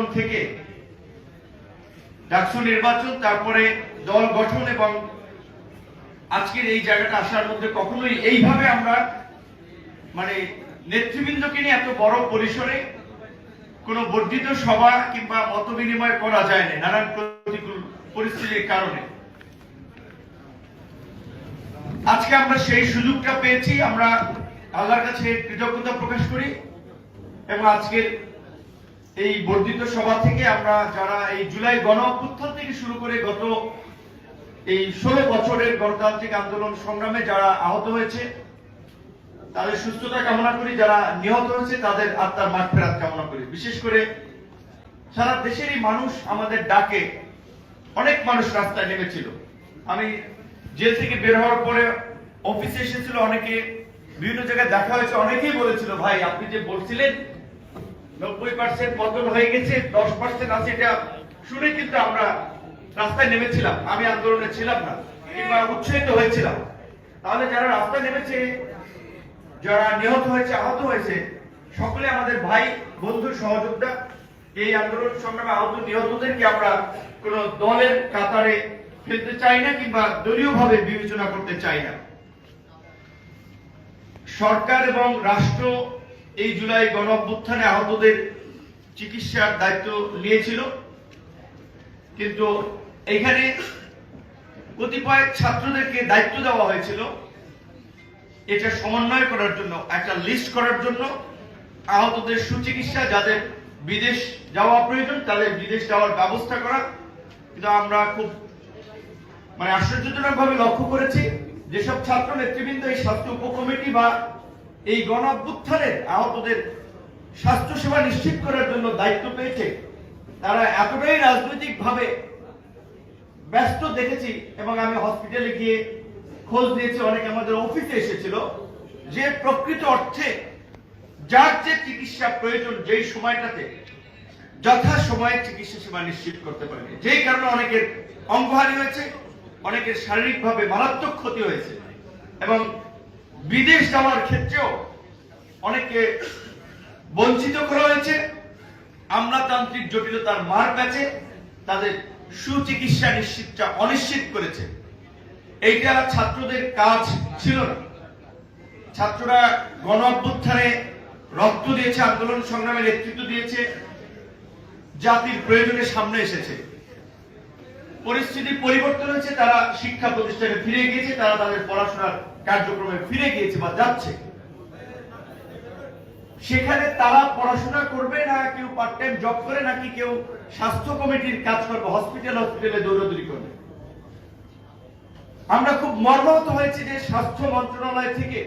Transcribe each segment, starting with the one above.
আন্দোলন থেকে ডাকসু নির্বাচন, তারপরে দল গঠন এবং আজকের এই জায়গাটা আসার মধ্যে কখনোই এইভাবে আমরা মানে নেতৃবৃন্দকে নিয়ে এত বড় পরিসরে কোনো বর্ধিত সভা কিংবা মত বিনিময় করা যায় না, নানান প্রতিকূল পরিস্থিতির কারণে। আজকে আমরা সেই সুযোগটা পেয়েছি, আমরা আল্লাহর কাছে কৃতজ্ঞতা প্রকাশ করি এবং আজকের এই বর্ধিত সভা থেকে আমরা যারা এই জুলাই গণ অভ্যুত্থান থেকে শুরু করে গত এই ষোলো বছরের গণতান্ত্রিক আন্দোলন সংগ্রামে যারা আহত হয়েছে, তাদের সুস্থতা কামনা করি, যারা নিহত হয়েছে, তাদের আত্মার মাঠ ফেরাত কামনা করি। বিশেষ করে সারা দেশেরই মানুষ আমাদের ডাকে, অনেক মানুষ রাস্তায় নেমেছিল। আমি জেল থেকে বের হওয়ার পরে অফিসে এসেছিল, অনেকে বিভিন্ন জায়গায় দেখা হয়েছে, অনেকেই বলেছিল, ভাই, আপনি যে বলছিলেন নব্বই পার্সেন্ট পতন হয়ে গেছে, দশ পার্সেন্ট আছে এটা শুনে কিন্তু আমরা রাস্তায় নেমেছিলাম। আমি আন্দোলনে ছিলাম না, কিংবা উৎসাহিত হয়েছিলাম। তাহলে যারা রাস্তায় নেমেছে, যারা নিহত হয়েছে, আহত হয়েছে, সকলে আমাদের ভাই, বন্ধু, সহযোদ্ধা, এই আন্দোলন সংগ্রামে আহত, নিহতদেরকে আমরা কোন দলের কাতারে ফেলতে চাই না, কিংবা দলীয় ভাবে বিবেচনা করতে চাই না। সরকার এবং রাষ্ট্র এই জুলাই গণ অভ্যুত্থানে আহতদের চিকিৎসার দায়িত্ব নিয়েছিল। কিন্তু এখানে কতিপয় ছাত্রদেরকে দায়িত্ব দেওয়া হয়েছিল। এটা সমন্বয় করার জন্য, একটা লিস্ট করার জন্য। আহতদের সুচিকিৎসা, যাদের বিদেশ যাওয়া প্রয়োজন, তাদের বিদেশ যাওয়ার ব্যবস্থা করা। কিন্তু আমরা খুব মানে আশ্চর্যজনক ভাবে লক্ষ্য করেছি। যেসব ছাত্র নেতৃবৃন্দ এই স্বাস্থ্য উপকমিটি বা এই গণ অভ্যুত্থানের আহতদের স্বাস্থ্য সেবা নিশ্চিত করার জন্য দায়িত্ব পেয়েছে। তারা এতটাই রাজনৈতিক ভাবে ব্যস্ত দেখেছি এবং আমি হসপিটালে গিয়ে খোঁজ নিয়েছি, অনেকে আমাদের অফিসে এসেছিল। যে প্রকৃত অর্থে যার যে চিকিৎসা প্রয়োজন যেই সময়টাতে যথা সময়ে চিকিৎসা সেবা নিশ্চিত করতে পারেনি। যেই কারণে অনেকের অঙ্গহানি হয়েছে, অনেকের শারীরিকভাবে মারাত্মক ক্ষতি হয়েছে এবং বিদেশ যাওয়ার ক্ষেত্রেও অনেকে বঞ্চিত করা হয়েছে। আমলাতান্ত্রিক জটিলতার মার কাছে তাদের সুচিকিৎসা নিশ্চিতটা অনিশ্চিত করেছে। এইটা ছাত্রদের কাজ ছিল না। ছাত্ররা গণ অভ্যুত্থানে রক্ত দিয়েছে, আন্দোলন সংগ্রামে নেতৃত্ব দিয়েছে, জাতির প্রয়োজনে সামনে এসেছে। পরিস্থিতি পরিবর্তন হয়েছে, তারা শিক্ষা প্রতিষ্ঠানে ফিরে গিয়েছে, তারা তাদের পড়াশোনার কার্যক্রমে ফিরে গিয়েছে বা যাচ্ছে, সেখানে তারা পড়াশোনা করবে না কেউ পার্ট টাইম জব করে নাকি কেউ স্বাস্থ্য কমিটির কাজ করবে হসপিটাল হসপিটালে দৌড়দৌড়ি করবে? আমরা খুব মর্মাহত হয়েছি যে স্বাস্থ্য মন্ত্রণালয় থেকে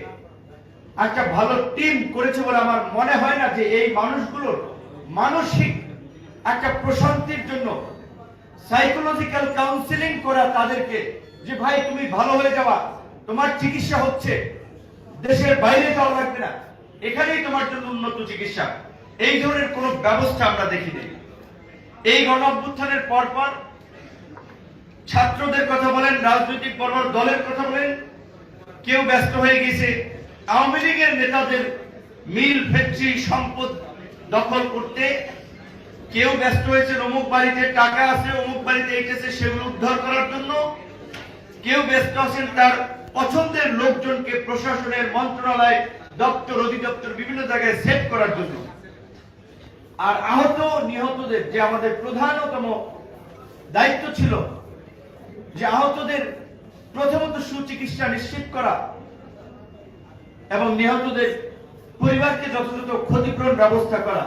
একটা ভালো টিম করেছে বলে আমার মনে হয় না যে এই মানুষগুলোর মানসিক একটা প্রশান্তির জন্য সাইকোলজিক্যাল কাউন্সিলিং করা তাদেরকে যে, ভাই, তুমি ভালো হয়ে যাবা। তোমার চিকিৎসা হচ্ছে। দেশের বাইরে যাওয়া লাগবে না। এখানেই তোমার জন্য উন্নত চিকিৎসা। এই ধরনের কোনো ব্যবস্থা আমরা দেখিনি। এই গণ অভ্যুত্থানের পর পর ছাত্রদের কথা বলেন, রাজনৈতিক পর্ব দলের কথা বলেন, কেউ ব্যস্ত হয়ে গেছে। আওয়ামী লীগের নেতাদের মিল, ফ্যাক্টরি, সম্পদ দখল করতে কেউ ব্যস্ত হয়েছে অমুক বাড়িতে টাকা আছে, অমুক বাড়িতে এসেছে সেগুলো উদ্ধার করার জন্য কেউ ব্যস্ত আছেন। তার পছন্দের লোকজনকে প্রশাসনের মন্ত্রণালয়, দপ্তর, অধিদপ্তর বিভিন্ন জায়গায় সেট করার জন্য। আর আহত নিহতদের যে আমাদের প্রধানতম দায়িত্ব ছিল, যে আহতদের প্রথমত সুচিকিৎসা নিশ্চিত করা এবং নিহতদের পরিবারকে যথাযথ ক্ষতিপূরণ ব্যবস্থা করা।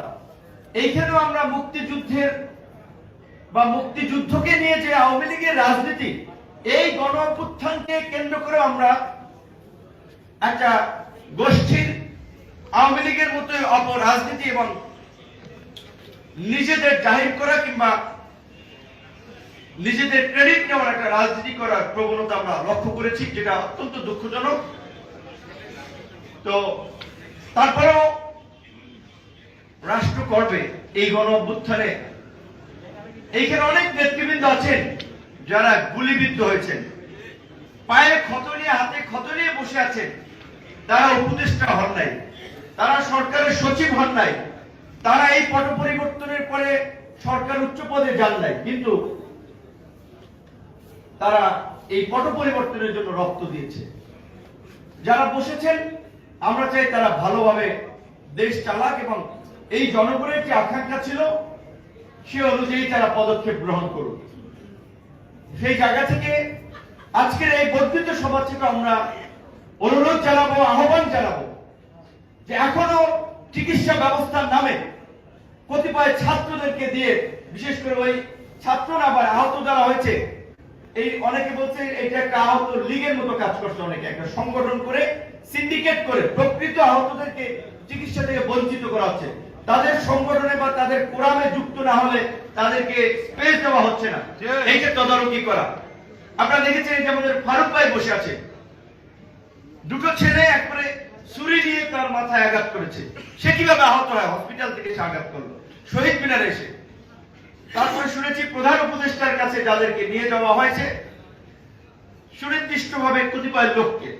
এইখানেও আমরা মুক্তিযুদ্ধের বা মুক্তিযুদ্ধকে নিয়ে যে আওয়ামী লীগের রাজনীতি এই গণ অভ্যুত্থানকে কেন্দ্র করে আমরা একটা গোষ্ঠীর আওয়ামী লীগের মতো অপর রাজনীতি এবং নিজেদের জাহির করা কিংবা নিজেদের ক্রেডিট নেওয়ার একটা রাজনীতি করার প্রবণতা আমরা লক্ষ্য করেছি, যেটা অত্যন্ত দুঃখজনক। তো তারপরেও রাষ্ট্র করবে এই গণ অভ্যুত্থানে এইখানে অনেক নেতৃবৃন্দ আছেন। যারা গুলিবিদ্ধ হয়েছেন, পায়ে ক্ষত নিয়ে, হাতে ক্ষত নিয়ে বসে আছেন, তারা উপদেষ্টা হন নাই, তারা সরকারের সচিব হন নাই, তারা এই পট পরিবর্তনের পরে সরকার উচ্চ পদে যান নাই, কিন্তু তারা এই পট পরিবর্তনের জন্য রক্ত দিয়েছে। যারা বসেছেন, আমরা চাই তারা ভালোভাবে দেশ চালাক এবং এই জনগণের যে আকাঙ্ক্ষা ছিল, সে অনুযায়ী তারা পদক্ষেপ গ্রহণ করুন সেই জায়গা থেকে আজকের এই বর্ধিত সভা থেকে আমরা অনুরোধ জানাব, আহ্বান জানাব যে এখনও চিকিৎসা ব্যবস্থার নামে কতিপয় ছাত্রদেরকে দিয়ে, বিশেষ করে ওই ছাত্র না আবার আহত যারা হয়েছে, এই অনেকে বলছে এটা একটা আহত লীগের মতো কাজ করছে অনেকে, একটা সংগঠন করে সিন্ডিকেট করে প্রকৃত আহতদেরকে চিকিৎসা থেকে বঞ্চিত করা হচ্ছে। তাদের সংগঠনে বা তাদের কোরআনে যুক্ত না হলে তাদেরকে স্পেস দেওয়া হচ্ছে না। এইটা তদারকি করা। আপনারা দেখেছেন যে আমাদের ফারুক ভাই বসে আছে। দুটো ছেলে একবারে ছুরি দিয়ে তার মাথায় আঘাত করেছে। সে কীভাবে আহত হয়? হসপিটাল থেকে সে আঘাত করল। শহীদ মিনারে এসে। তারপরে শুনেছি প্রধান উপদেষ্টার কাছে যাদেরকে নিয়ে যাওয়া হয়েছে সুনির্দিষ্টভাবে কতিপয় লোককে।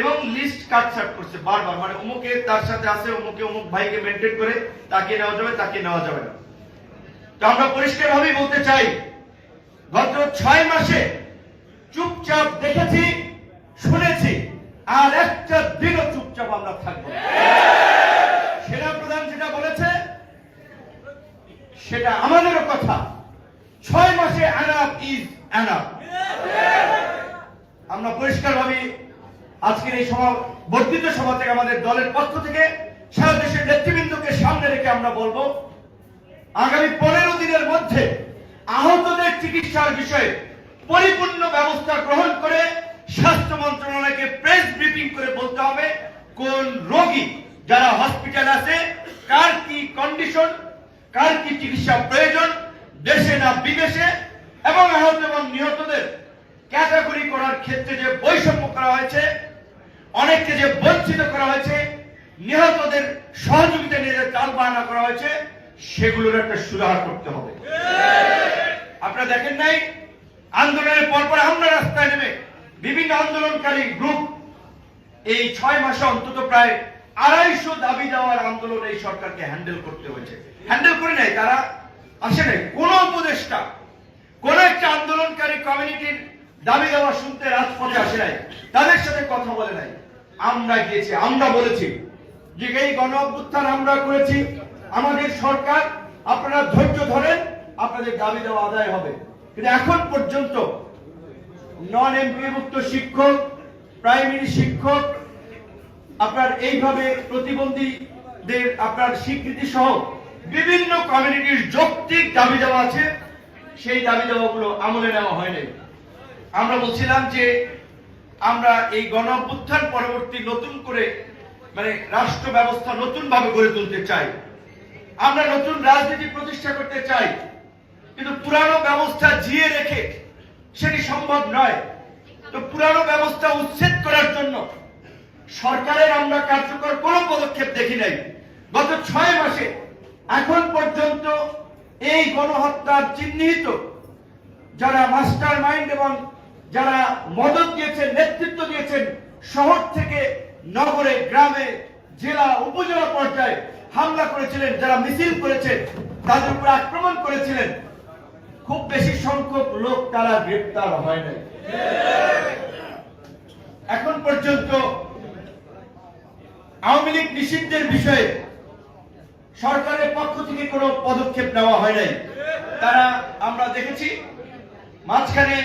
এবং লিস্ট কাটছাট করছে বারবার। মানে অমুকে তার সাথে আছে, অমুকে অমুক ভাইকে মেনটেন করে তাকে নেওয়া যাবে, তাকে নেওয়া যাবে না। তো আমরা পরিষ্কার ভাবেই বলতে চাই, গত ছয় মাসে চুপচাপ দেখেছি, শুনেছি, আর একটা দিনও চুপচাপ আমরা থাকব না। সেনা প্রধান যেটা বলেছে, সেটা আমাদেরও কথা। ছয় মাসে অ্যানাপ ইজ অ্যানাপ আমরা পরিষ্কার ভাবে আজকের এই সভা, বর্ধিত সভা থেকে আমাদের দলের পক্ষ থেকে সারা দেশের নেতৃবৃন্দকে সামনে রেখে আমরা বলব, আগামী পনেরো দিনের মধ্যে আহতদের চিকিৎসার বিষয়ে পরিপূর্ণ ব্যবস্থা গ্রহণ করে স্বাস্থ্য মন্ত্রণালয়কে প্রেস ব্রিফিং করে বলতে হবে, কোন রোগী যারা হসপিটাল আছে, কার কি কন্ডিশন, কার কি চিকিৎসা প্রয়োজন, দেশে না বিদেশে, এবং আহত এবং নিহতদের ক্যাটাগরি করার ক্ষেত্রে যে বৈষম্য করা হয়েছে অনেককে যে বঞ্চিত করা হয়েছে, নিহতদের সহযোগিতা নিয়ে যে চাল বাহানা করা হয়েছে, সেগুলোর একটা সুধার করতে হবে। আপনারা দেখেন নাই, আন্দোলনের পরপর আমরা রাস্তায় নেমে বিভিন্ন আন্দোলনকারী গ্রুপ এই ছয় মাসে অন্তত প্রায় আড়াইশো দাবি দেওয়ার আন্দোলন এই সরকারকে হ্যান্ডেল করতে হয়েছে। হ্যান্ডেল করে নেয় তারা আসে নাই। কোন উপদেষ্টা, কোন একটা আন্দোলনকারী কমিউনিটির দাবি দেওয়া শুনতে রাজপথে আসে নাই, তাদের সাথে কথা বলে নাই। আমরা গিয়েছি, আমরা বলেছি, যে এই গণ অভ্যুত্থান আমরা করেছি, আমাদের সরকার, আপনারা ধৈর্য ধরেন, আপনাদের দাবি দেওয়া আদায় হবে। কিন্তু এখন পর্যন্ত নন এমপিভুক্ত শিক্ষক প্রাইমারি শিক্ষক, আপনার এইভাবে প্রতিবন্ধীদের আপনার স্বীকৃতি সহ বিভিন্ন কমিউনিটির যৌক্তিক দাবি দেওয়া আছে, সেই দাবি দেওয়াগুলো আমলে নেওয়া হয়নি। আমরা বলছিলাম যে আমরা এই গণ পরবর্তী নতুন করে মানে রাষ্ট্র ব্যবস্থা নতুন ভাবে গড়ে তুলতে চাই। আমরা নতুন রাজনীতি প্রতিষ্ঠা করতে চাই, কিন্তু পুরানো ব্যবস্থা জিয়ে রেখে সেটি সম্ভব নয়। তো পুরানো ব্যবস্থা উচ্ছেদ করার জন্য সরকারের আমরা কার্যকর কোন পদক্ষেপ দেখি নাই। গত ছয় মাসে এখন পর্যন্ত এই গণহত্যার চিহ্নিত যারা মাস্টার মাইন্ড এবং যারা মদত দিয়েছেন, নেতৃত্ব দিয়েছেন, শহর থেকে নগরে, গ্রামে, জেলা, উপজেলা পর্যায়ে হামলা করেছিলেন, যারা মিছিল করেছেন, তাদের উপর আক্রমণ করেছিলেন। খুব বেশি সংখ্যক লোক তারা গ্রেপ্তার হয় নাই। এখন পর্যন্ত আওয়ামী লীগ নিষিদ্ধের বিষয়ে সরকারের পক্ষ থেকে কোনো পদক্ষেপ নেওয়া হয় নাই। তারা, আমরা দেখেছি, মাঝখানে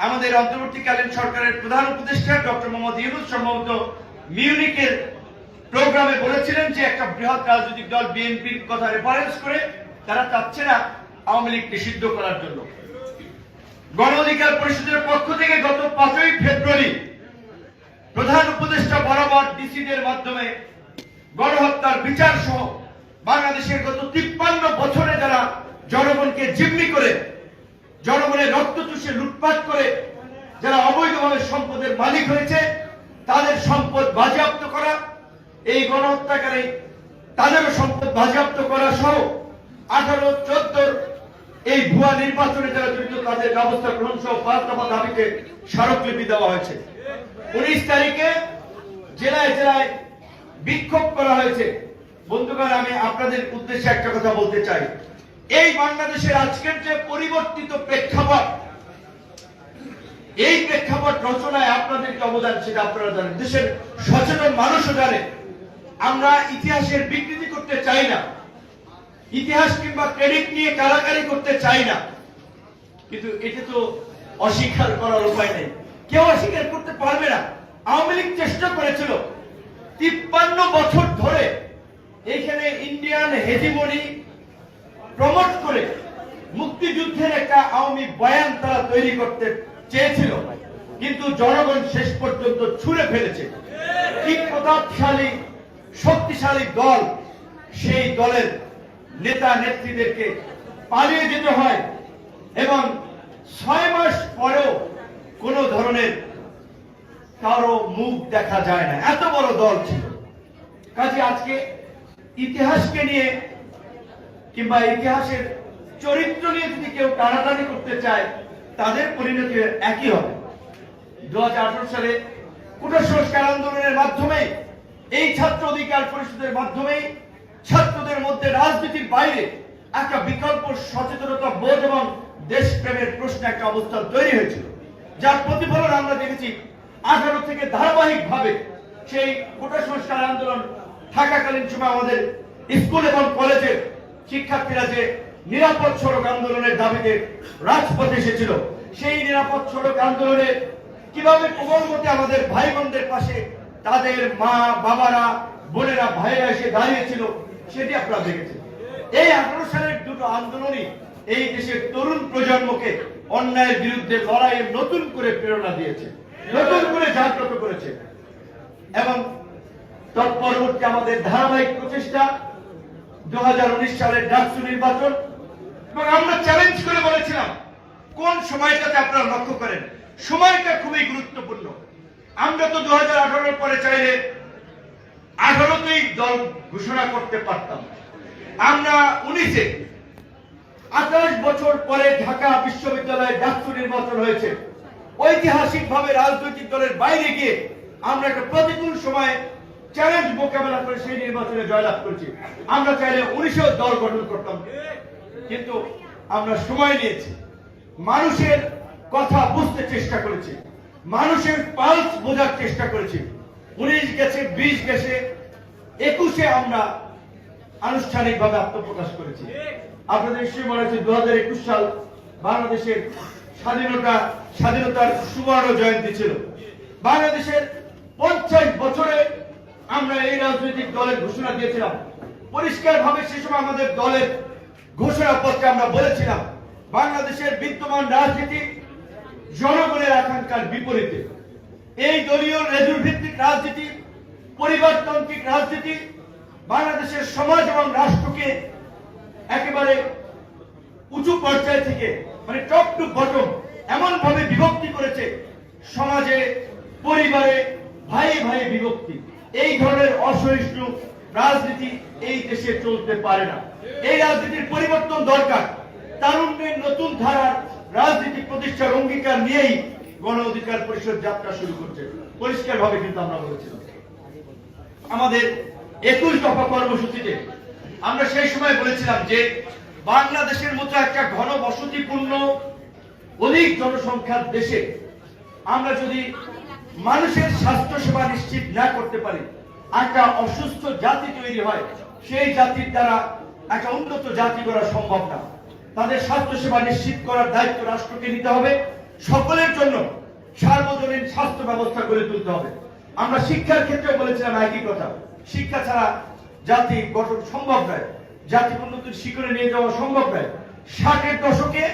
আমাদের অন্তর্বর্তীকালীন সরকারের প্রধান উপদেষ্টা ডক্টর মোহাম্মদ ইউনুস সম্ভবত মিউনিকের প্রোগ্রামে বলেছিলেন যে একটা বৃহৎ রাজনৈতিক দল বিএনপির কথা রেফারেন্স করে তারা চাচ্ছে না আওয়ামী লীগ নিষিদ্ধ করার জন্য। গণ অধিকার পরিষদের পক্ষ থেকে গত পাঁচই ফেব্রুয়ারি প্রধান উপদেষ্টা বরাবর ডিসিদের মাধ্যমে গণহত্যার বিচার সহ বাংলাদেশের গত তিপ্পান্ন বছরে যারা জনগণকে জিম্মি করে জনগণের রক্ত চুষে লুটপাট করে যারা অবৈধভাবে সম্পদের মালিক হয়েছে, তাদের সম্পদ বাজেয়াপ্ত করা, এই গণহত্যাকারী তাদেরও সম্পদ বাজেয়াপ্ত করা সহ আঠারো, চোদ্দোর এই ভুয়া নির্বাচনে যারা জড়িত, তাদের ব্যবস্থা গ্রহণ সহ পাঁচ দফা দাবিতে স্মারকলিপি দেওয়া হয়েছে। উনিশ তারিখে জেলায় জেলায় বিক্ষোভ করা হয়েছে। বন্ধুগণ, আমি আপনাদের উদ্দেশ্যে একটা কথা বলতে চাই। এই বাংলাদেশের আজকের যে পরিবর্তিত প্রেক্ষাপট, এই প্রেক্ষাপট রচনায় আপনাদের যে অবদান সেটা আপনারা জানেন। দেশের সচেতন মানুষও জানে আমরা ইতিহাসের বিকৃতি করতে চাই না। ইতিহাস কিংবা ক্রেডিট নিয়ে কারাকারি করতে চাই না। কিন্তু এটা তো অস্বীকার করার উপায় নেই। কেউ অস্বীকার করতে পারবে না। আওয়ামী লীগ চেষ্টা করেছিল তিপ্পান্ন বছর ধরে এখানে ইন্ডিয়ান হেজিমনি প্রমোট করে মুক্তিযুদ্ধের একটা আওয়ামী বয়ান তারা তৈরি করতে চেয়েছিল, কিন্তু জনগণ শেষ পর্যন্ত ছুঁড়ে ফেলেছে। কি প্রতাপশালী, শক্তিশালী দল, সেই দলের নেতা নেত্রীদেরকে পালিয়ে যেতে হয় এবং ছয় মাস পরেও কোন ধরনের কারও মুখ দেখা যায় না। এত বড় দল ছিল। কাজে আজকে ইতিহাসকে নিয়ে কিংবা ইতিহাসের চরিত্র নিয়ে যদি কেউ টানাটানি করতে চায়, তাদের পরিণতি একই হবে। দু সালে কুটা সংস্কার আন্দোলনের মাধ্যমে এই ছাত্র অধিকার পরিষদের মাধ্যমে ছাত্রদের মধ্যে রাজনীতির বাইরে একটা বিকল্প সচেতনতা বোধ এবং দেশপ্রেমের প্রশ্ন একটা অবস্থা তৈরি হয়েছিল, যার প্রতিফলন আমরা দেখেছি আঠারো থেকে ধারাবাহিক ভাবে সেই কোটা সংস্কার আন্দোলন থাকাকালীন সময় আমাদের স্কুল এবং কলেজের শিক্ষার্থীরা যে নিরাপদ সড়ক আন্দোলনের দাবিতে রাজপথে এসেছিল, সেই নিরাপদ সড়ক আন্দোলনে কীভাবে প্রবলমতে আমাদের ভাই বোনদের পাশে তাদের মা, বাবারা, বোনেরা ভাইরা এসে দাঁড়িয়েছিল, সেটি আপনারা দেখেছেন। এই আঠারো সালের দুটো আন্দোলনই এই দেশের তরুণ প্রজন্মকে অন্যায়ের বিরুদ্ধে লড়াইয়ে নতুন করে প্রেরণা দিয়েছে, নতুন করে জাগ্রত করেছে। এবং তৎপরবর্তী আমাদের ধারাবাহিক প্রচেষ্টা দু সালের ডাকসু নির্বাচন। এবং আমরা চ্যালেঞ্জ করে বলেছিলাম, কোন সময়টাতে আপনারা লক্ষ্য করেন? সময়টা খুবই গুরুত্বপূর্ণ। আমরা তো দু হাজার পরে চাইলে আঠারোতেই দল ঘোষণা করতে পারতাম। আমরা উনিশে, আঠাশ বছর পরে ঢাকা বিশ্ববিদ্যালয়ে ডাকসু নির্বাচন হয়েছে। ঐতিহাসিক ভাবে রাজনৈতিক দলের বাইরে গিয়ে আমরা একটা প্রতিকূল সময়ে চ্যালেঞ্জ মোকাবেলা করে সেই নির্বাচনে জয়লাভ করেছি। আমরা চাইলে উনিশেও দল গঠন করতাম। কিন্তু আমরা সময় নিয়েছি। মানুষের কথা বুঝতে চেষ্টা করেছি। মানুষের পালস বোঝার চেষ্টা করেছি। উনিশ গেছে, বিশ গেছে, একুশে আমরা আনুষ্ঠানিকভাবে আত্মপ্রকাশ করেছি। আপনাদের নিশ্চয়ই মনে আছে দু হাজার একুশ সাল বাংলাদেশের স্বাধীনতা, স্বাধীনতার সুবর্ণ জয়ন্তী ছিল। বাংলাদেশের পঞ্চাশ বছরে আমরা এই রাজনৈতিক দলের ঘোষণা দিয়েছিলাম। পরিষ্কার ভাবে সে সময় আমাদের দলের ঘোষণাপত্রে আমরা বলেছিলাম, বাংলাদেশের বিদ্যমান রাজনীতি জনগণের আকাঙ্ক্ষার বিপরীতে। এই দলীয় রেজুর ভিত্তিক রাজনীতি, পরিবারতান্ত্রিক রাজনীতি, বাংলাদেশের সমাজ এবং রাষ্ট্রকে একেবারে উঁচু পর্যায় থেকে মানে টপ টু বটম এমন ভাবে বিভক্তি করেছে সমাজে, পরিবারে ভাই ভাই বিভক্তি। এই ধরনের অসহিষ্ণু রাজনীতি এই দেশে চলতে পারে না। এই রাজনীতির পরিবর্তন দরকার। তারুণ্যের নতুন ধারার রাজনীতি প্রতিষ্ঠার অঙ্গীকার নিয়েই গণ অধিকার পরিষদ যাত্রা শুরু করছে। পরিষ্কার ভাবে কিন্তু আমরা বলেছিলাম। আমাদের একুশ দফা কর্মসূচিতে আমরা সেই সময় বলেছিলাম যে বাংলাদেশের মতো একটা ঘন বসতিপূর্ণ অধিক জনসংখ্যার দেশে আমরা যদি মানুষের স্বাস্থ্য সেবা নিশ্চিত না করতে পারি, একটা অসুস্থ জাতি তৈরি হয়, সেই জাতির দ্বারা একটা উন্নত জাতি করা সম্ভব না। তাদের স্বাস্থ্য সেবা নিশ্চিত করার দায়িত্ব রাষ্ট্রকে নিতে হবে। সকলের জন্য সার্বজনীন স্বাস্থ্য ব্যবস্থা গড়ে তুলতে হবে। আমরা শিক্ষার ক্ষেত্রে বলেছিলাম একই কথা, শিক্ষা ছাড়া জাতি গঠন সম্ভব নয় জাতি উন্নতির শিখরে নিয়ে যাওয়া সম্ভব নয়। ষাটের দশকে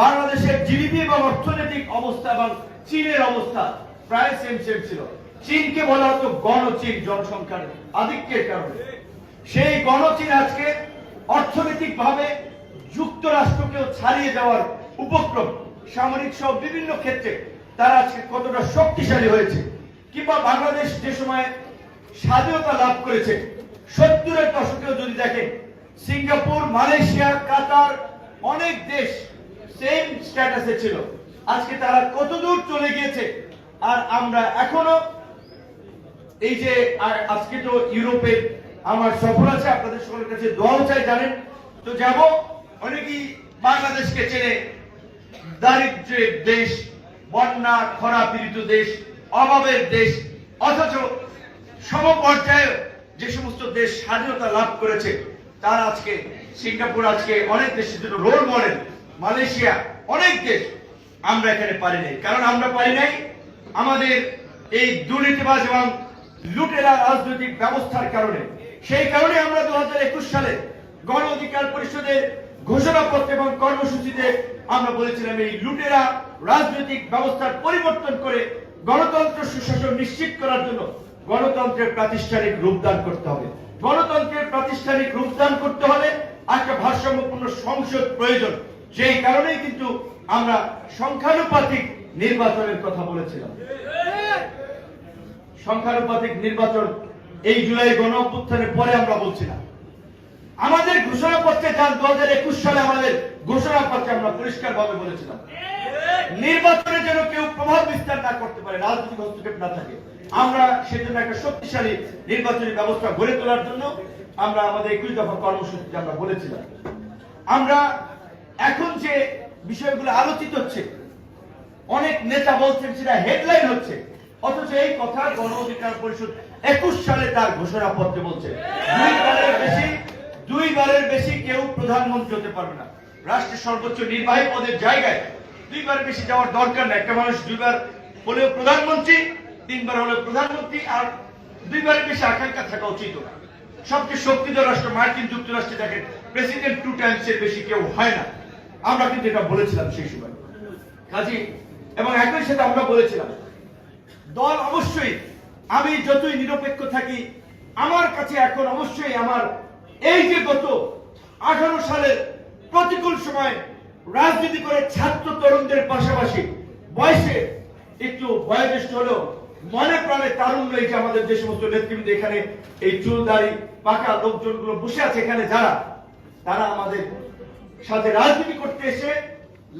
বাংলাদেশের জিডিপি এবং অর্থনৈতিক অবস্থা এবং চীনের অবস্থা প্রায় সেম সেম ছিল। চীনকে বলা হতো গণচীন জনসংখ্যার আধিক্যের কারণে। সেই গণচীন আজকে অর্থনৈতিক ভাবে যুক্তরাষ্ট্রকেও ছাড়িয়ে যাওয়ার উপক্রম। সামরিক সহ বিভিন্ন ক্ষেত্রে তারা আজকে কতটা শক্তিশালী হয়েছে, কিংবা বাংলাদেশ যে সময় স্বাধীনতা লাভ করেছে, সত্তরের দশকেও যদি দেখেন, সিঙ্গাপুর, মালয়েশিয়া, কাতার, অনেক দেশ সেম স্ট্যাটাসে ছিল। আজকে তারা কতদূর চলে গিয়েছে আর আমরা এখনও এই যে আজকে তো ইউরোপে আমার সফর আছে, আপনাদের সকলের কাছে দোয়াও চাই, জানেন? তো যাব, অনেকেই বাংলাদেশকে চেনে। দারিদ্র্যের দেশ, বন্যা, খরা পীড়িত দেশ, অভাবের দেশ, অথচ সমপর্যায়ে যে সমস্ত দেশ স্বাধীনতা লাভ করেছে, তার আজকে সিঙ্গাপুর, আজকে অনেক দেশের জন্য রোল মডেল, মালয়েশিয়া, অনেক দেশ আমরা এখানে পারি নাই। কারণ আমরা পারি নাই আমাদের এই দুর্নীতিবাজ এবং লুটেরা রাজনৈতিক ব্যবস্থার কারণে। সেই কারণে আমরা দুই হাজার একুশ সালে গণ অধিকার পরিষদের ঘোষণাপত্র এবং কর্মসূচিতে আমরা বলেছিলাম এই লুটেরা রাজনৈতিক ব্যবস্থার পরিবর্তন করে গণতন্ত্র সুশাসন নিশ্চিত করার জন্য গণতন্ত্রের প্রাতিষ্ঠানিক রূপদান করতে হবে। গণতন্ত্রের প্রাতিষ্ঠানিক রূপদান করতে হলে একটা ভারসাম্যপূর্ণ সংসদ প্রয়োজন। সেই কারণেই কিন্তু আমরা সংখ্যানুপাতিক নির্বাচনের কথা বলেছিলাম। সংখ্যানুপাতিক নির্বাচন এই জুলাই গণ পরে আমরা বলছিলাম। আমাদের ঘোষণাপত্রে যান দু হাজার একুশ সালে আমাদের ঘোষণাপত্রে আমরা পরিষ্কার ভাবে বলেছিলাম। নির্বাচনে যেন কেউ প্রভাব বিস্তার না করতে পারে, রাজনৈতিক হস্তক্ষেপ না থাকে। আমরা সেজন্য একটা শক্তিশালী নির্বাচনী ব্যবস্থা গড়ে তোলার জন্য আমরা আমাদের একুশ দফা কর্মসূচিতে আমরা বলেছিলাম। আমরা এখন যে বিষয়গুলো আলোচিত হচ্ছে অনেক নেতা বলছেন সেটা হেডলাইন হচ্ছে। অথচ এই কথা গণ অধিকার পরিষদ একুশ সালে তার ঘোষণাপত্রে বলছে। দুইবারের বেশি বেশি কেউ প্রধানমন্ত্রী হতে পারবে না। রাষ্ট্রের সর্বোচ্চ নির্বাহী পদের জায়গায় দুইবার বেশি যাওয়ার দরকার না একটা মানুষ দুইবার হলেও প্রধানমন্ত্রী, তিনবার হলেও প্রধানমন্ত্রী, আর দুইবারের বেশি আকাঙ্ক্ষা থাকা উচিত না। সবচেয়ে শক্তিধর রাষ্ট্র মার্কিন যুক্তরাষ্ট্রে দেখেন, প্রেসিডেন্ট টু টাইমস এর বেশি কেউ হয় না। আমরা কিন্তু এটা বলেছিলাম সেই সময়। কাজী এবং একই সাথে আমরা বলেছিলাম, দল অবশ্যই, আমি যতই নিরপেক্ষ থাকি, আমার কাছে এখন অবশ্যই আমার এই যে গত আঠারো সালের প্রতিকূল সময় রাজনীতি করে ছাত্র তরুণদের পাশাপাশি বয়সে একটু বয়োজ্যেষ্ঠ হলেও মনে প্রাণে এই যে আমাদের যে সমস্ত নেতৃবৃন্দ এখানে এই চুলদারি, পাকা লোকজনগুলো বসে আছে এখানে যারা, তারা আমাদের সাথে রাজনীতি করতে এসে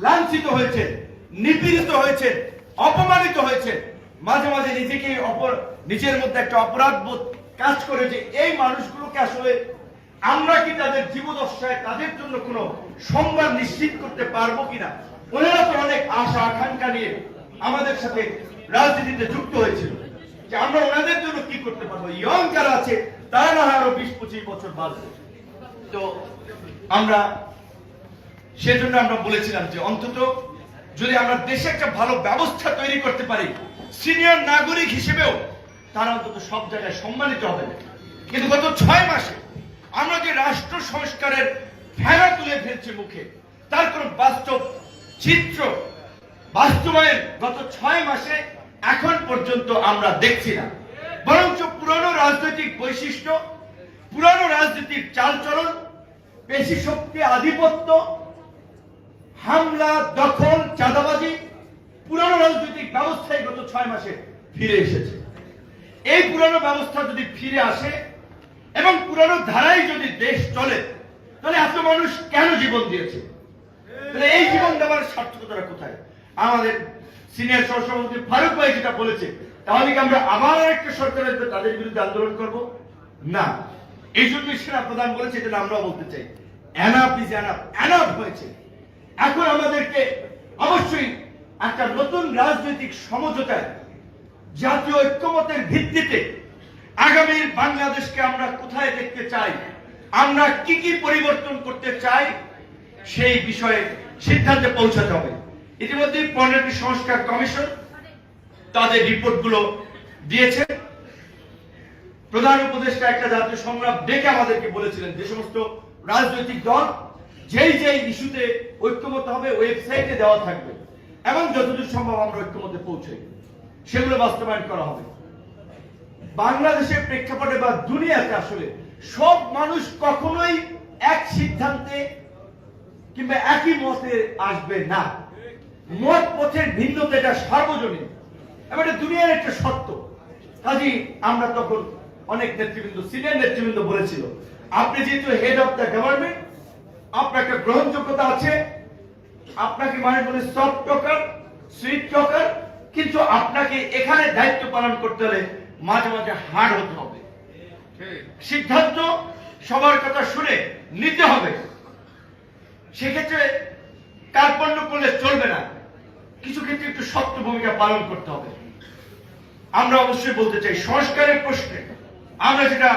লাঞ্ছিত হয়েছে। নিপীড়িত হয়েছে, অপমানিত হয়েছে। মাঝে মাঝে নিজেকে অপর, নিজের মধ্যে একটা অপরাধ বোধ কাজ করে যে এই মানুষগুলোকে আসলে আমরা কি তাদের জীবদশায় তাদের জন্য কোনো সম্মান নিশ্চিত করতে পারব কিনা? ওনারা তো অনেক আশা, আকাঙ্ক্ষা নিয়ে আমাদের সাথে রাজনীতিতে যুক্ত হয়েছিল। যে আমরা ওনাদের জন্য কি করতে পারব? ইয়ং যারা আছে, তারা না আরও বিশ, পঁচিশ বছর বাঁচবে। তো আমরা সেজন্য আমরা বলেছিলাম যে অন্তত যদি আমরা দেশে একটা ভালো ব্যবস্থা তৈরি করতে পারি, সিনিয়র নাগরিক হিসেবেও তারা অন্তত সব জায়গায় সম্মানিত হবে। কিন্তু গত ছয় মাসে আমরা যে রাষ্ট্র সংস্কারের ফেরা তুলে ফেলছি মুখে, তার কোন বাস্তব চিত্র বাস্তবায়ন গত ছয় মাসে এখন পর্যন্ত আমরা দেখছি না। বরঞ্চ পুরনো রাজনৈতিক বৈশিষ্ট্য, পুরনো রাজনীতির চালচলন, পেশি শক্তি, আধিপত্য হামলা, দখল, চাঁদাবাজি, পুরানো রাজনৈতিক ব্যবস্থায় গত ছয় মাসে ফিরে এসেছে। এই পুরানো ব্যবস্থা যদি ফিরে আসে এবং পুরানো ধারায় যদি দেশ চলে, তাহলে এত মানুষ কেন জীবন দিয়েছে? তাহলে এই জীবন দেওয়ার সার্থকতা কোথায়? আমাদের সিনিয়র সহসভাপতি ফারুক ভাই যেটা বলেছে, তাহলে কি আমরা আবার একটা সরকার আসবে, তাদের বিরুদ্ধে আন্দোলন করব? না। এই জন্য সেনা প্রধান বলেছে এটা আমরাও বলতে চাই অ্যানাপ ইজ অ্যানাপ অ্যানাপ হয়েছে। এখন আমাদেরকে অবশ্যই একটা নতুন রাজনৈতিক সমঝোতায়, জাতীয় ঐক্যমতের ভিত্তিতে আগামীর বাংলাদেশকে আমরা কোথায় দেখতে চাই, আমরা কি কি পরিবর্তন করতে চাই, সেই বিষয়ে সিদ্ধান্তে পৌঁছাতে হবে। ইতিমধ্যে পনেরোটি সংস্কার কমিশন তাদের রিপোর্টগুলো দিয়েছে। প্রধান উপদেষ্টা একটা জাতীয় সংগ্রাম ডেকে আমাদেরকে বলেছিলেন, যে সমস্ত রাজনৈতিক দল যেই যেই ইস্যুতে ঐক্যমত হবে, ওয়েবসাইটে দেওয়া থাকবে। এবং যতদূর সম্ভব আমরা ঐক্যমতে পৌঁছাই। সেগুলো বাস্তবায়ন করা হবে। বাংলাদেশের প্রেক্ষাপটে বা দুনিয়াতে আসলে সব মানুষ কখনোই এক সিদ্ধান্তে কিংবা একই মতে আসবে না। মত পথের ভিন্নতা এটা সার্বজনীন। এবং এটা দুনিয়ার একটা সত্য কাজী আমরা তখন অনেক নেতৃবৃন্দ, সিনিয়র নেতৃবৃন্দ বলেছিল, আপনি যেহেতু হেড অফ দ্য গভর্নমেন্ট আপনার একটা গ্রহণযোগ্যতা আছে, আপনাকে মানে বলে সফট টকার সুইট টকার কিন্তু আপনাকে এখানে দায়িত্ব পালন করতে হলে মাঝে মাঝে হার্ড হতে হবে। সিদ্ধান্ত সবার কথা শুনে নিতে হবে। সেক্ষেত্রে কার্পণ্য করলে চলবে না। কিছু ক্ষেত্রে একটু শক্ত ভূমিকা পালন করতে হবে। আমরা অবশ্যই বলতে চাই, সংস্কারের প্রশ্নে আমরা যেটা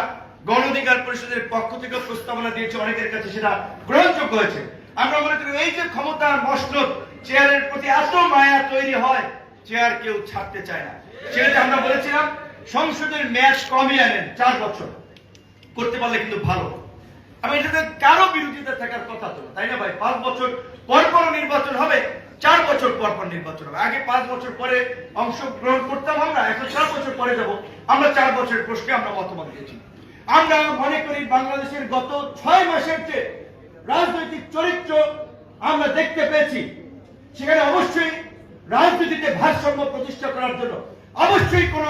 গণ অধিকার পরিষদের পক্ষ থেকে প্রস্তাবনা দিয়েছে অনেকের কাছে, সেটা গ্রহণযোগ্য হয়েছে। আমরা মনে করি এই যে ক্ষমতার মসনদ, চেয়ারের প্রতি এত মায়া তৈরি হয়, চেয়ার কেউ ছাড়তে চায় না। সেটা আমরা বলেছিলাম, সংসদের ম্যাচ কমই আনেন, চার বছর। করতে পারলে কিন্তু ভালো। আমি এটাতে কারও বিরোধিতা থাকার কথা তো তাই না ভাই? পাঁচ বছর পর পর নির্বাচন হবে, চার বছর পর পর নির্বাচন হবে। আগে পাঁচ বছর পরে অংশগ্রহণ করতাম আমরা, এখন চার বছর পরে যাব। আমরা চার বছরের প্রশ্নে আমরা মতামত দিয়েছি। আমরা মনে করি বাংলাদেশের গত ছয় মাসের যে রাজনৈতিক চরিত্র আমরা দেখতে পেয়েছি, সেখানে অবশ্যই রাজনীতিতে ভারসাম্য প্রতিষ্ঠা করার জন্য অবশ্যই কোন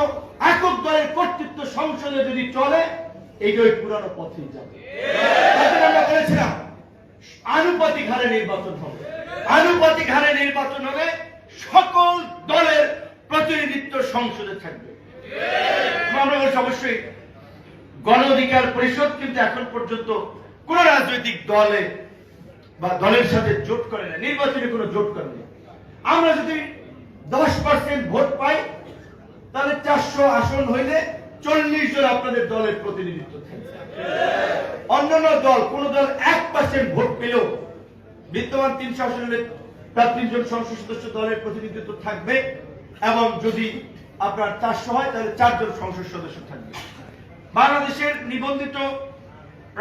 একক দলের কর্তৃত্ব সংসদে যদি চলে এইটাই পুরানো পথেই যাবে। আমরা বলেছিলাম, আনুপাতিক হারে নির্বাচন হবে। আনুপাতিক হারে নির্বাচন হবে সকল দলের প্রতিনিধিত্ব সংসদে থাকবে। আমরা অবশ্যই গণ অধিকার পরিষদ কিন্তু এখন পর্যন্ত কোন রাজনৈতিক দলে বা দলের সাথে জোট করে না। নির্বাচনে কোনো জোট করে না। আমরা যদি দশ পার্সেন্ট ভোট পাই, তাহলে চারশো আসন হইলে চল্লিশ জন আপনাদের দলের প্রতিনিধিত্ব অন্যান্য দল, কোন দল এক পার্সেন্ট ভোট পেলেও বিদ্যমান তিনশো আসনের তার তিনজন সংসদ সদস্য দলের প্রতিনিধিত্ব থাকবে এবং যদি আপনার চারশো হয়, তাহলে চারজন সংসদ সদস্য থাকবে। বাংলাদেশের নিবন্ধিত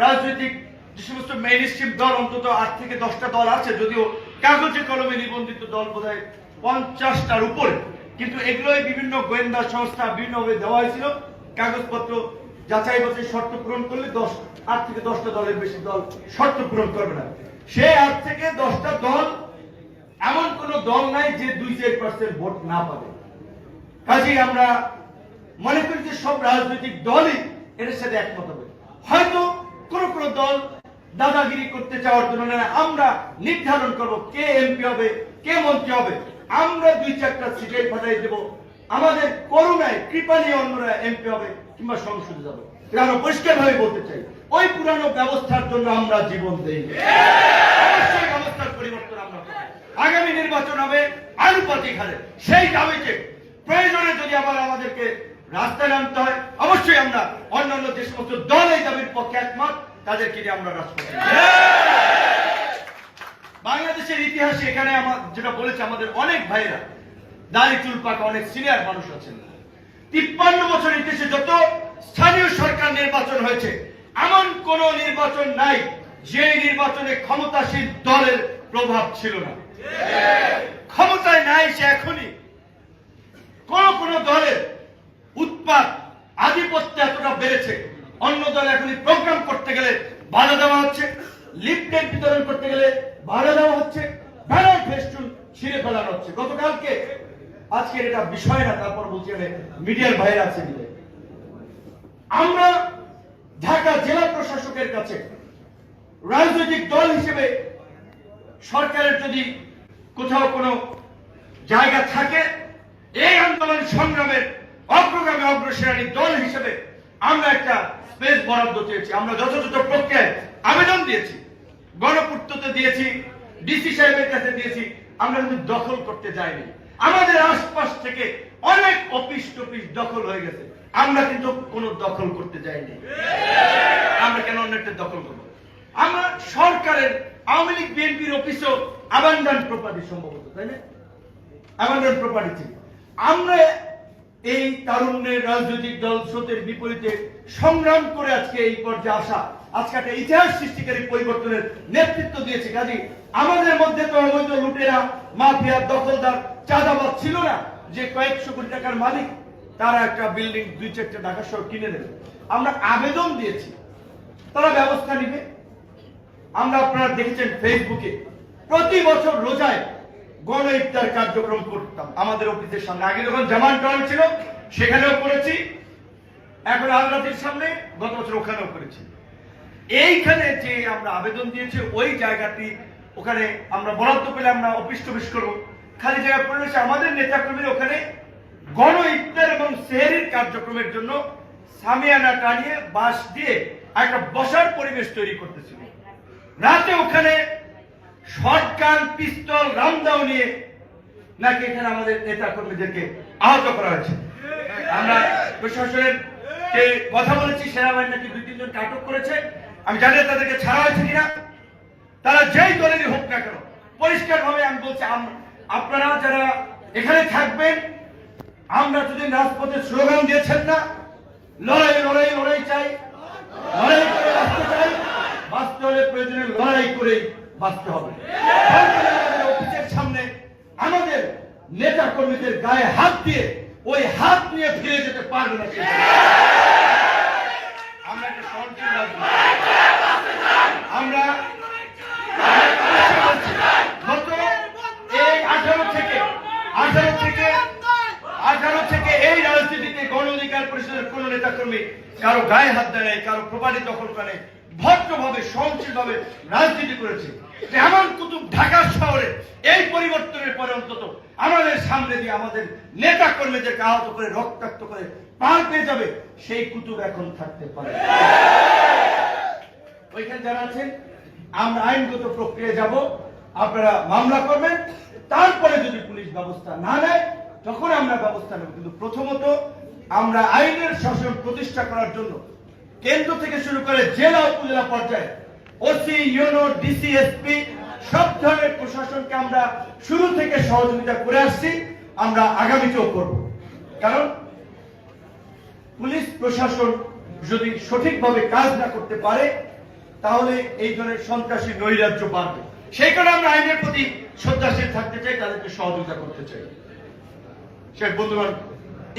রাজনৈতিক যে সমস্ত মেইন স্ট্রিম দল, অন্তত আট থেকে দশটা দল আছে, যদিও কাগজে কলমে নিবন্ধিত দল বোধহয় পঞ্চাশটার উপরে। কিন্তু এগুলোই বিভিন্ন গোয়েন্দা সংস্থা বিভিন্নভাবে দেওয়া হয়েছিল। কাগজপত্র যাচাই বাছাই শর্ত পূরণ করলে দশ, আট থেকে দশটা দলের বেশি দল শর্ত পূরণ করবে না। সে আট থেকে দশটা দল এমন কোন দল নাই যে দুই চার পার্সেন্ট ভোট না পাবে। কাজেই আমরা মনে করি যে সব রাজনৈতিক দলই এর সাথে একমত হবে। হয়তো কোন কোন দল দাদাগিরি করতে চাওয়ার জন্য না, আমরা নির্ধারণ করব কে এমপি হবে, কে মন্ত্রী হবে। আমরা দুই চারটা সিটে ফাটাই দেব। আমাদের করুণায় কৃপা নিয়ে অন্যরা এমপি হবে কিংবা সংসদে যাবে। আমরা পরিষ্কার ভাবে বলতে চাই, ওই পুরানো ব্যবস্থার জন্য আমরা জীবন দেই। অবশ্যই ব্যবস্থার পরিবর্তন আমরা আগামী নির্বাচন হবে আনুপাতিক হারে। সেই দাবিতে প্রয়োজনে যদি আবার আমাদেরকে রাস্তায় নামতে হয়। অবশ্যই আমরা অন্যান্য যে সমস্ত দল এই দাবির পক্ষে একমত, তাদেরকে নিয়ে আমরা রাজপথে বাংলাদেশের ইতিহাসে এখানে আমার যেটা বলেছে আমাদের অনেক ভাইরা দাড়ি চুল পাকা অনেক সিনিয়র মানুষ আছেন। তিপ্পান্ন বছর ইতিহাসে যত স্থানীয় সরকার নির্বাচন হয়েছে, এমন কোন নির্বাচন নাই যে নির্বাচনে ক্ষমতাসীন দলের প্রভাব ছিল না। ক্ষমতায় নাই সে এখনই। কোন কোন দলের উৎপাদ আধিপত্য এতটা বেড়েছে। অন্য দল এখনই প্রোগ্রাম করতে গেলে বাধা দেওয়া হচ্ছে। লিফলেট বিতরণ করতে গেলে বাধা দেওয়া হচ্ছে। ব্যানার ফেস্টুন ছিঁড়ে ফেলানো হচ্ছে। গতকালকে, আজকের এটা বিষয় না, তারপর বলছি মিডিয়ার বাইরে আছে আমরা ঢাকা জেলা প্রশাসকের কাছে রাজনৈতিক দল হিসেবে সরকারের যদি কোথাও কোনো জায়গা থাকে, এই আন্দোলন সংগ্রামের অগ্রগামী অগ্রসেনানী দল হিসেবে আমরা একটা স্পেস বরাদ্দ চেয়েছি। আমরা যথাযথ প্রক্রিয়ায় আবেদন দিয়েছি, গণপূর্ততে দিয়েছি ডিসি সাহেবের কাছে দিয়েছি, আমরা কিন্তু দখল করতে যাইনি। আমাদের আশপাশ থেকে অনেক অফিস টফিস দখল হয়ে গেছে। আমরা কিন্তু কোনো দখল করতে যাইনি। আমরা কেন অন্যটা দখল করব? আমরা সরকারের আওয়ামী লীগ, বিএনপির অফিসও আবান্ডান প্রপার্টি সম্ভবত, তাই না? আমাদের প্রপার্টি ছিল। আমরা এই তারুণ্যের রাজনৈতিক দল স্রোতের বিপরীতে সংগ্রাম করে আজকে এই পর্যায়ে আসা, আজকে একটা ইতিহাস সৃষ্টিকারী পরিবর্তনের নেতৃত্ব দিয়েছে। কাজী, আমাদের মধ্যে তো অবৈধ লুটেরা, মাফিয়া, দখলদার চাঁদাবাদ ছিল না। যে কয়েকশো কোটি টাকার মালিক, তারা একটা বিল্ডিং দুই চারটা ঢাকা শহর কিনে নেবে। আমরা আবেদন দিয়েছি। তারা ব্যবস্থা নিবে। আমরা আপনারা দেখেছেন ফেসবুকে প্রতি বছর রোজায় গণ ইফতার কার্যক্রম করতাম। আমাদের অফিসের সামনে। আগে যখন জামান টন ছিল, সেখানেও করেছি। এখন আগ্রাতের সামনে গত বছর ওখানেও করেছি। এইখানে যে আমরা আবেদন দিয়েছি, ওই জায়গাটি ওখানে আমরা বরাদ্দ পেলে আমরা অফিস টফিস করব। খালি জায়গা পড়লে সে আমাদের নেতাকর্মীরা ওখানে গণ ইফতার এবং সেহরির কার্যক্রমের জন্য সামিয়ানা টানিয়ে বাঁশ দিয়ে একটা বসার পরিবেশ তৈরি করতেছিল। রাতে ওখানে শটগান পিস্তল রামদাও নিয়ে নাকি এখানে আমাদের নেতা কর্মীদেরকে আহত করা হয়েছে? আমরা প্রশাসনের কে কথা বলেছি, সেনাবাহিনী নাকি দুই তিনজন আটক করেছে। আমি জানি তাদেরকে ছাড়া হয়েছে কিনা। তারা যেই দলেরই হোক না কেন পরিষ্কার ভাবে আমি বলছি আপনারা যারা এখানে থাকবেন, আমরা যদি রাজপথে স্লোগান দিয়েছেন না, লড়াই লড়াই লড়াই চাই, লড়াই করে বাঁচতে চাই প্রয়োজনে লড়াই করে বাঁচতে হবে। অফিসের সামনে আমাদের নেতা কর্মীদের গায়ে হাত দিয়ে ওই হাত নিয়ে ফিরে যেতে পারবে না আমরা এই আঠারো থেকে আঠারো থেকে আঠারো থেকে এই রাজনীতিতে গণ অধিকার পরিষদের কোন নেতা কর্মী কারও গায়ে হাত দেয় কারও প্রপার্টি দখল করে ভদ্রভাবে, সহনশীলভাবে রাজনীতি করেছে। এমন কুতুব ঢাকা শহরে এই পরিবর্তনের পরে অন্তত আমাদের সামনে দিয়ে আমাদের নেতা কর্মীদেরকে আহত করে, রক্তাক্ত করে পার পেয়ে যাবে, সেই কুতুব এখন থাকতে পারে। ওইখানে যারা আছেন, আমরা আইনগত প্রক্রিয়া যাব, আপনারা মামলা করবেন, তারপরে যদি পুলিশ ব্যবস্থা না নেয়, তখন আমরা ব্যবস্থা নেব। কিন্তু প্রথমত আমরা আইনের শাসন প্রতিষ্ঠা করার জন্য কেন্দ্র থেকে শুরু করে জেলা উপজেলা পর্যায়ে ওসি ইউনো ডিসি এসপি সব ধরনের প্রশাসনকে আমরা শুরু থেকে সহযোগিতা করে আসছি, আমরা আগামীতেও করব। কারণ পুলিশ প্রশাসন যদি সঠিকভাবে কাজ না করতে পারে, তাহলে এই ধরনের সন্ত্রাসী নৈরাজ্য বাড়বে। সেই কারণে আমরা আইনের প্রতি শ্রদ্ধাশীল থাকতে চাই, তাদেরকে সহযোগিতা করতে চাই। শেখ বন্ধুগণ,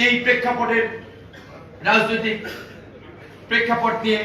এই প্রেক্ষাপটের রাজনৈতিক প্রেক্ষাপট নিয়ে